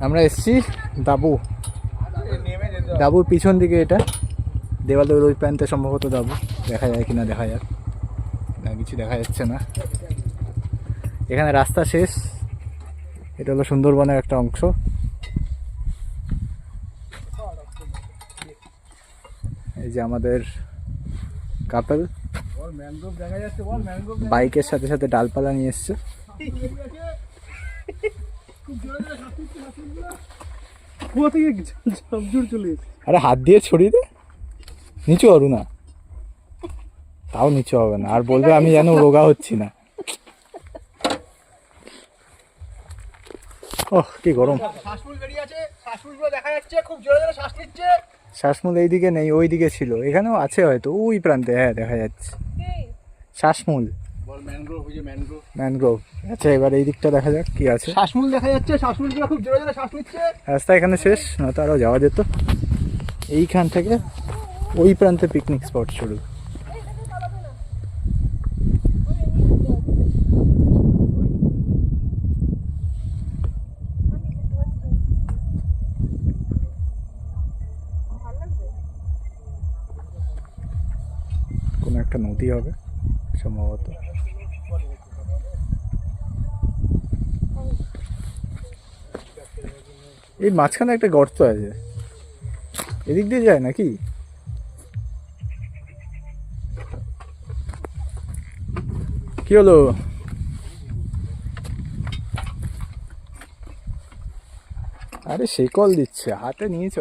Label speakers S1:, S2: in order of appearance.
S1: আমরা এসছি দাবু। দাবুর পিছন দিকে এটা। দেওয়ালের ওই প্রান্তে সম্ভবত দাবু। দেখা যায় কিনা, দেখা যাক। না, কিছু দেখা যাচ্ছে না। এখানে রাস্তা শেষ। এটা হলো সুন্দরবনের একটা অংশ। এই যে আমাদের কাপেল বাইকের সাথে সাথে ডালপালা নিয়ে এসছে।
S2: কুয়া থেকে ঝাপঝুর চলে এসেছে।
S1: আরে হাত দিয়ে ছড়িয়ে দে। নিচু করু না তাও নিচু হবে না। আর বলবে আমি যেন রোগা হচ্ছি না। ওহ কি গরম।
S2: শ্বাসমূল বেরিয়ে আছে। শ্বাসমূলগুলো দেখা যাচ্ছে খুব জোরে জোরে শ্বাস নিচ্ছে।
S1: শ্বাসমূল এইদিকে নেই ওই দিকে ছিল। এখানেও আছে হয়তো ওই প্রান্তে হ্যাঁ দেখা যাচ্ছে। শ্বাসমূল। ম্যানগ্রোভ আচ্ছা এবার এই দিকটা দেখা যাক কি আছে।
S2: শ্বাসমূল দেখা যাচ্ছে শ্বাসমূলগুলো খুব জোরে জোরে শ্বাস নিচ্ছে।
S1: রাস্তা এখানে শেষ নয়তো আরও যাওয়া যেত। এইখান থেকে ওই প্রান্তে পিকনিক স্পট শুরু। কোনো একটা নদী হবে। সম্ভবত। এই মাঝখানে একটা গর্ত আছে। এদিক দিয়ে যায় নাকি? কি হলো? আরে সে কল দিচ্ছে, হাতে নিয়েছ।